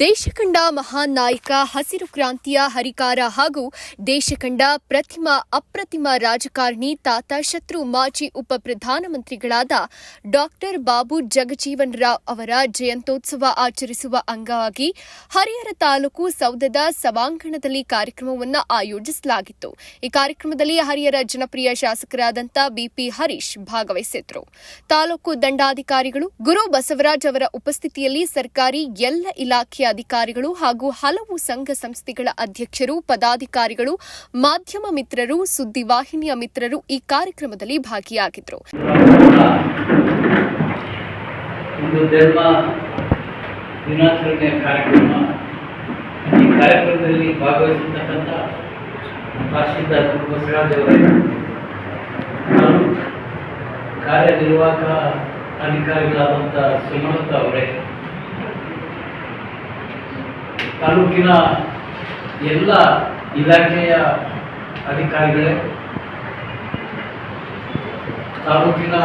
ದೇಶ ಕಂಡ ಮಹಾನ್ ನಾಯಕ, ಹಸಿರು ಕ್ರಾಂತಿಯ ಹರಿಕಾರ ಹಾಗೂ ದೇಶ ಕಂಡ ಪ್ರತಿಮ ಅಪ್ರತಿಮ ರಾಜಕಾರಣಿ, ತಾತ, ಶತ್ರು, ಮಾಜಿ ಉಪ ಪ್ರಧಾನಮಂತ್ರಿಗಳಾದ ಡಾಕ್ಟರ್ ಬಾಬು ಜಗಜೀವನ್ ರಾವ್ ಅವರ ಜಯಂತೋತ್ಸವ ಆಚರಿಸುವ ಅಂಗವಾಗಿ ಹರಿಹರ ತಾಲೂಕು ಸೌಧದ ಸಭಾಂಗಣದಲ್ಲಿ ಕಾರ್ಯಕ್ರಮವನ್ನು ಆಯೋಜಿಸಲಾಗಿತ್ತು. ಈ ಕಾರ್ಯಕ್ರಮದಲ್ಲಿ ಹರಿಹರ ಜನಪ್ರಿಯ ಶಾಸಕರಾದಂಥ ಬಿಪಿ ಹರೀಶ್ ಭಾಗವಹಿಸಿದ್ರು. ತಾಲೂಕು ದಂಡಾಧಿಕಾರಿಗಳು ಗುರು ಬಸವರಾಜ್ ಅವರ ಉಪಸ್ಥಿತಿಯಲ್ಲಿ ಸರ್ಕಾರಿ ಎಲ್ಲ ಇಲಾಖೆಯ ಅಧಿಕಾರಿಗಳು ಹಾಗೂ ಹಲವು ಸಂಘ ಸಂಸ್ಥೆಗಳ ಅಧ್ಯಕ್ಷರು, ಪದಾಧಿಕಾರಿಗಳು, ಮಾಧ್ಯಮ ಮಿತ್ರರು ಸುದ್ದಿವಾಹಿನಿಯ ಮಿತ್ರರು ಈ ಕಾರ್ಯಕ್ರಮದಲ್ಲಿ ಭಾಗಿಯಾಗಿದ್ದರು ಕಾರ್ಯನಿರ್ವಾಹಕ ಅಧಿಕಾರಿಗಳಾದಂಥ ಸುಮಲತಾ ಅವರೇ ತಾಲೂಕಿನ ಎಲ್ಲ ಇಲಾಖೆಯ ಅಧಿಕಾರಿಗಳೇ, ತಾಲೂಕಿನ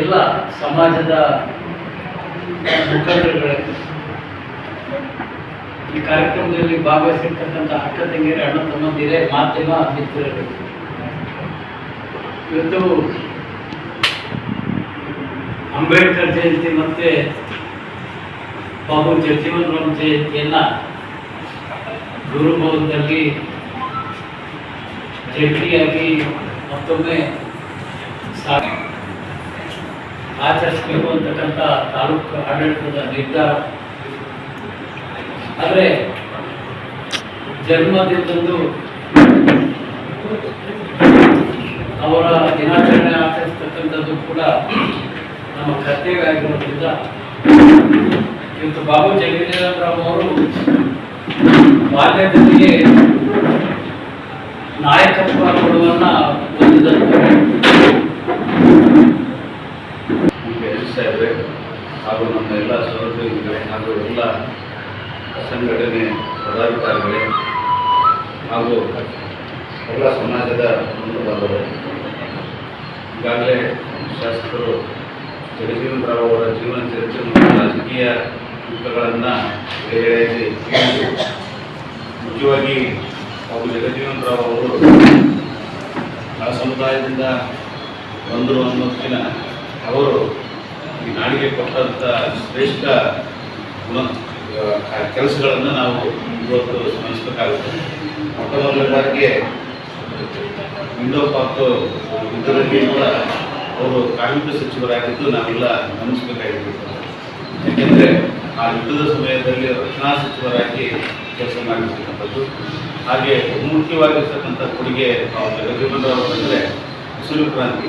ಎಲ್ಲ ಸಮಾಜದ ಮುಖಂಡರುಗಳೇ, ಈ ಕಾರ್ಯಕ್ರಮದಲ್ಲಿ ಭಾಗವಹಿಸಿರ್ತಕ್ಕಂಥ ಅಕ್ಕ ತಂಗಿಯರೇ, ಅಣ್ಣ ತಮ್ಮಂದಿರೇ, ಮಾಧ್ಯಮ ಮಿತ್ರರು. ಇವತ್ತು ಅಂಬೇಡ್ಕರ್ ಜಯಂತಿ ಮತ್ತೆ ಬಾಬು ಜಗಜೀವನ್ ರಾಮ್ ಜಯಂತಿಯನ್ನ ಗುರುಭವನದಲ್ಲಿ ಜಂಟಿಯಾಗಿ ಮತ್ತೊಮ್ಮೆ ಆಚರಿಸಬೇಕು ಅಂತಕ್ಕಂಥ ತಾಲೂಕು ಆಡಳಿತದ ನಿರ್ಧಾರ. ಆದರೆ ಜನ್ಮದಿನದಂದು ಅವರ ದಿನಾಚರಣೆ ಆಚರಿಸ್ತಕ್ಕಂಥದ್ದು ಕೂಡ ನಮ್ಮ ಕರ್ತವ್ಯ ಆಗಿರೋದ್ರಿಂದ ಇವತ್ತು ಬಾಬು ಜಗಜೀವನರಾವ್ ಅವರು ಬಾಲ್ಯದಲ್ಲಿಯೇ ನಾಯಕತ್ವ ಕೊಡುವನ್ನ ಹೊಂದಿದ್ದಾರೆ. ಹಾಗೂ ನಮ್ಮ ಎಲ್ಲ ಸಹೋದ್ಯೋಗಿಗಳೇ ಹಾಗೂ ಎಲ್ಲ ಸಂಘಟನೆ ಪದಾಧಿಕಾರಿಗಳೇ ಹಾಗೂ ಎಲ್ಲ ಸಮಾಜದ ಮುಂದೆ ಈಗಾಗಲೇ ಶಾಸಕರು ಜಗಜೀವನರಾವ್ ಅವರ ಜೀವನ ಚರಿತ್ರೆ ರಾಜಕೀಯ ಯುಗಗಳನ್ನು ಬೇರೆಯಾಗಿ ಮುಖ್ಯವಾಗಿ ಅವರು ಜಗಜೀವನರಾವ್ ಅವರು ಆ ಸಮುದಾಯದಿಂದ ಬಂದರು ಅನ್ನೋದಕ್ಕಿಂತ ಅವರು ಈ ನಾಡಿಗೆ ಕೊಟ್ಟಂಥ ಶ್ರೇಷ್ಠ ಗುಣ ಕೆಲಸಗಳನ್ನು ನಾವು ಇವತ್ತು ಸ್ಮರಿಸಬೇಕಾಗುತ್ತೆ. ಮೊಟ್ಟ ಮೊದಲ ಬಾರಿಗೆ ವಿಂಡೋ ಪಾಕ್ ಯುದ್ಧದಲ್ಲಿ ಕೂಡ ಅವರು ಕಾರ್ಮಿಕ ಸಚಿವರಾಗಿದ್ದು ನಾವೆಲ್ಲ ಗಮನಿಸಬೇಕಾಗಿತ್ತು. ಯಾಕೆಂದರೆ ಆ ಯುದ್ಧದ ಸಮಯದಲ್ಲಿ ರಕ್ಷಣಾ ಸಚಿವರಾಗಿ ಕೆಲಸ ಮಾಡಿರ್ತಕ್ಕಂಥದ್ದು. ಹಾಗೆ ಬಹುಮುಖ್ಯವಾಗಿರ್ತಕ್ಕಂಥ ಕೊಡುಗೆ ನಾವು ಜಗಜೀವನ್ ರಾವ್ ಅಂದರೆ ಹಸಿರು ಕ್ರಾಂತಿ.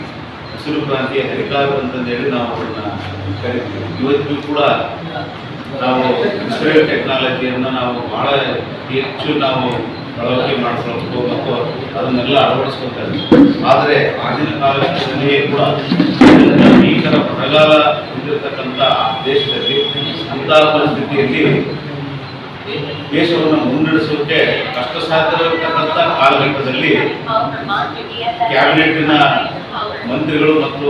ಹಸಿರು ಕ್ರಾಂತಿಯ ಹರಿಕಾರ ಅಂತಂದೇಳಿ ನಾವು ಅವ್ರನ್ನ ಕರಿತೀವಿ. ಇವತ್ತಿಗೂ ಕೂಡ ನಾವು ಇಸ್ರೇಲ್ ಟೆಕ್ನಾಲಜಿಯನ್ನು ನಾವು ಬಹಳ ಹೆಚ್ಚು ನಾವು ಬಳಕೆ ಮಾಡಿಸ್ಬೇಕು ಮತ್ತು ಅದನ್ನೆಲ್ಲ ಅಳವಡಿಸ್ಕೊಳ್ತಾರೆ. ಆದರೆ ಆಗಿನ ಕಾಲದಲ್ಲಿ ಕೂಡ ಭೀಕರ ಬರಗಾಲ ಹೊಂದಿರತಕ್ಕಂಥ ದೇಶದಲ್ಲಿ ಅಂತಹ ಪರಿಸ್ಥಿತಿಯಲ್ಲಿ ದೇಶವನ್ನು ಮುನ್ನಡೆಸೋಕೆ ಕಷ್ಟ ಸಾಧ್ಯವಿರತಕ್ಕಂಥ ಕಾಲಘಟ್ಟದಲ್ಲಿ ಕ್ಯಾಬಿನೆಟಿನ ಮಂತ್ರಿಗಳು ಮತ್ತು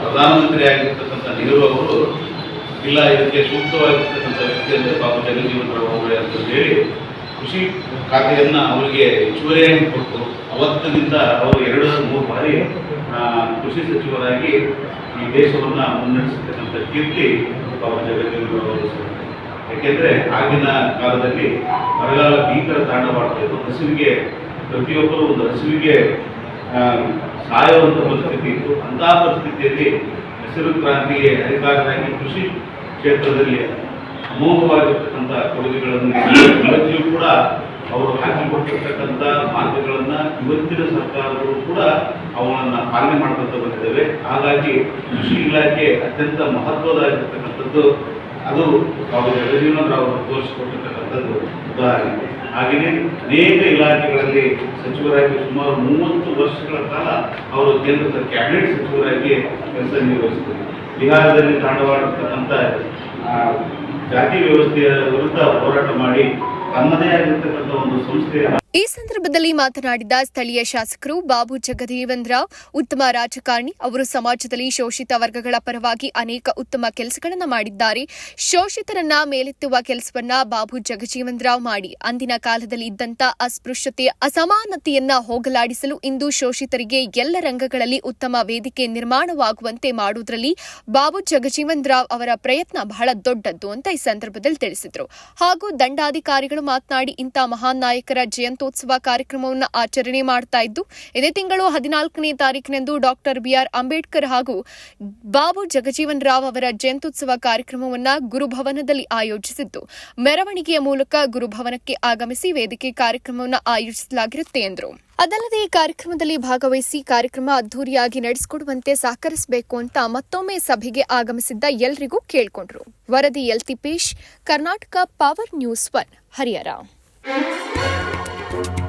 ಪ್ರಧಾನಮಂತ್ರಿ ಆಗಿರ್ತಕ್ಕಂಥ ನೆಹರು ಅವರು, ಇಲ್ಲ ಇದಕ್ಕೆ ಸೂಕ್ತವಾಗಿರ್ತಕ್ಕಂಥ ವ್ಯಕ್ತಿ ಅಂದರೆ ಬಾಬು ಜಗಜೀವನ್ ರಾವ್ ಅವರೇ ಅಂತ ಹೇಳಿ ಕೃಷಿ ಖಾತೆಯನ್ನು ಅವರಿಗೆ ಹೆಚ್ಚುವರಿಯಾಗಿ ಕೊಟ್ಟು ಅವತ್ತಿನಿಂದ ಅವರು ಎರಡು ಮೂರು ಬಾರಿ ಕೃಷಿ ಸಚಿವರಾಗಿ ಈ ದೇಶವನ್ನು ಮುನ್ನಡೆಸತಕ್ಕಂಥ ಕೀರ್ತಿ ಬಾಬು ಜಗಜೀವನ್ ರಾವ್ ಅವರು. ಯಾಕೆಂದರೆ ಆಗಿನ ಕಾಲದಲ್ಲಿ ಬರಗಾಲ ಭೀಕರ ತಾಂಡವಾಡ್ತಾ ಹಸಿವಿಗೆ ಹಸುವಿಗೆ ಪ್ರತಿಯೊಬ್ಬರು ಒಂದು ಹಸಿವಿಗೆ ಸಾಯುವಂಥ ಪರಿಸ್ಥಿತಿ ಇತ್ತು ಅಂತಹ ಪರಿಸ್ಥಿತಿಯಲ್ಲಿ ಹಸಿರು ಕ್ರಾಂತಿಗೆ ಅಧಿಕಾರರಾಗಿ ಕೃಷಿ ಕ್ಷೇತ್ರದಲ್ಲಿ ಅಮೋಘವಾಗಿರ್ತಕ್ಕಂಥ ಕೊಡುಗೆಗಳನ್ನು ಇವತ್ತಿಯೂ ಕೂಡ ಅವರು ಹಾಕಿಕೊಟ್ಟಿರ್ತಕ್ಕಂಥ ಮಾರ್ಗಗಳನ್ನು ಇವತ್ತಿನ ಸರ್ಕಾರಗಳು ಕೂಡ ಅವುಗಳನ್ನು ಪಾಲನೆ ಮಾಡ್ಕೊಳ್ತಾ ಬಂದಿದ್ದೇವೆ. ಹಾಗಾಗಿ ಕೃಷಿ ಇಲಾಖೆ ಅತ್ಯಂತ ಮಹತ್ವದಾಗಿರ್ತಕ್ಕಂಥದ್ದು ಅದು ಅವರು ಜಗಜೀವನ ರಾವ್ ಅವರು ತೋರಿಸಿಕೊಟ್ಟಿರ್ತಕ್ಕಂಥದ್ದು ಉದಾಹರಣೆ. ಹಾಗೆಯೇ ಅನೇಕ ಇಲಾಖೆಗಳಲ್ಲಿ ಸಚಿವರಾಗಿ ಸುಮಾರು ಮೂವತ್ತು ವರ್ಷಗಳ ಕಾಲ ಅವರು ಕೇಂದ್ರದ ಕ್ಯಾಬಿನೆಟ್ ಸಚಿವರಾಗಿ ಕೆಲಸ ನಿರ್ವಹಿಸಿದರು. ಬಿಹಾರದಲ್ಲಿ ತಾಂಡವಾಡಿರ್ತಕ್ಕಂಥ ಜಾತಿ ವ್ಯವಸ್ಥೆಯ ವಿರುದ್ಧ ಹೋರಾಟ ಮಾಡಿ ತನ್ನದೇ ಆಗಿರ್ತಕ್ಕಂಥ ಒಂದು ಸಂಸ್ಥೆಯ ಈ ಸಂದರ್ಭದಲ್ಲಿ ಮಾತನಾಡಿದ ಸ್ಥಳೀಯ ಶಾಸಕರು ಬಾಬು ಜಗಜೀವನ್ ರಾವ್ ಉತ್ತಮ ರಾಜಕಾರಣಿ, ಅವರು ಸಮಾಜದಲ್ಲಿ ಶೋಷಿತ ವರ್ಗಗಳ ಪರವಾಗಿ ಅನೇಕ ಉತ್ತಮ ಕೆಲಸಗಳನ್ನು ಮಾಡಿದ್ದಾರೆ. ಶೋಷಿತರನ್ನ ಮೇಲೆತ್ತುವ ಕೆಲಸವನ್ನ ಬಾಬು ಜಗಜೀವನ್ ರಾವ್ ಮಾಡಿ. ಅಂದಿನ ಕಾಲದಲ್ಲಿ ಇದ್ದಂತ ಅಸ್ಪೃಶ್ಯತೆ, ಅಸಮಾನತೆಯನ್ನ ಹೋಗಲಾಡಿಸಲು ಇಂದು ಶೋಷಿತರಿಗೆ ಎಲ್ಲ ರಂಗಗಳಲ್ಲಿ ಉತ್ತಮ ವೇದಿಕೆ ನಿರ್ಮಾಣವಾಗುವಂತೆ ಮಾಡುವುದರಲ್ಲಿ ಬಾಬು ಜಗಜೀವನ್ ರಾವ್ ಅವರ ಪ್ರಯತ್ನ ಬಹಳ ದೊಡ್ಡದ್ದು ಅಂತ ಈ ಸಂದರ್ಭದಲ್ಲಿ ತಿಳಿಸಿದರು. ಹಾಗೂ ದಂಡಾಧಿಕಾರಿಗಳು ಮಾತನಾಡಿ, ಇಂಥ ಮಹಾನ್ ನಾಯಕರ ಜಯಂತ್ಯೋತ್ಸವ ಕಾರ್ಯಕ್ರಮವನ್ನು ಆಚರಣೆ ಮಾಡ್ತಾ ಇದ್ದು, ಇದೇ ತಿಂಗಳು ಹದಿನಾಲ್ಕನೇ ತಾರೀಕಿನಂದು ಡಾಕ್ಟರ್ ಬಿಆರ್ ಅಂಬೇಡ್ಕರ್ ಹಾಗೂ ಬಾಬು ಜಗಜೀವನ್ ರಾವ್ ಅವರ ಜಯಂತ್ಯುತ್ಸವ ಕಾರ್ಯಕ್ರಮವನ್ನು ಗುರುಭವನದಲ್ಲಿ ಆಯೋಜಿಸಿದ್ದು, ಮೆರವಣಿಗೆಯ ಮೂಲಕ ಗುರುಭವನಕ್ಕೆ ಆಗಮಿಸಿ ವೇದಿಕೆ ಕಾರ್ಯಕ್ರಮವನ್ನು ಆಯೋಜಿಸಲಾಗಿರುತ್ತೆ ಎಂದರು. ಅದಲ್ಲದೆ ಈ ಕಾರ್ಯಕ್ರಮದಲ್ಲಿ ಭಾಗವಹಿಸಿ ಕಾರ್ಯಕ್ರಮ ಅದ್ದೂರಿಯಾಗಿ ನಡೆಸಿಕೊಡುವಂತೆ ಸಹಕರಿಸಬೇಕು ಅಂತ ಮತ್ತೊಮ್ಮೆ ಸಭೆಗೆ ಆಗಮಿಸಿದ್ದ ಎಲ್ರಿಗೂ ಕೇಳಿಕೊಂಡರು. ವರದಿ ಎಲ್ತಿಪೇಶ್ Karnataka power news one, Harihar. you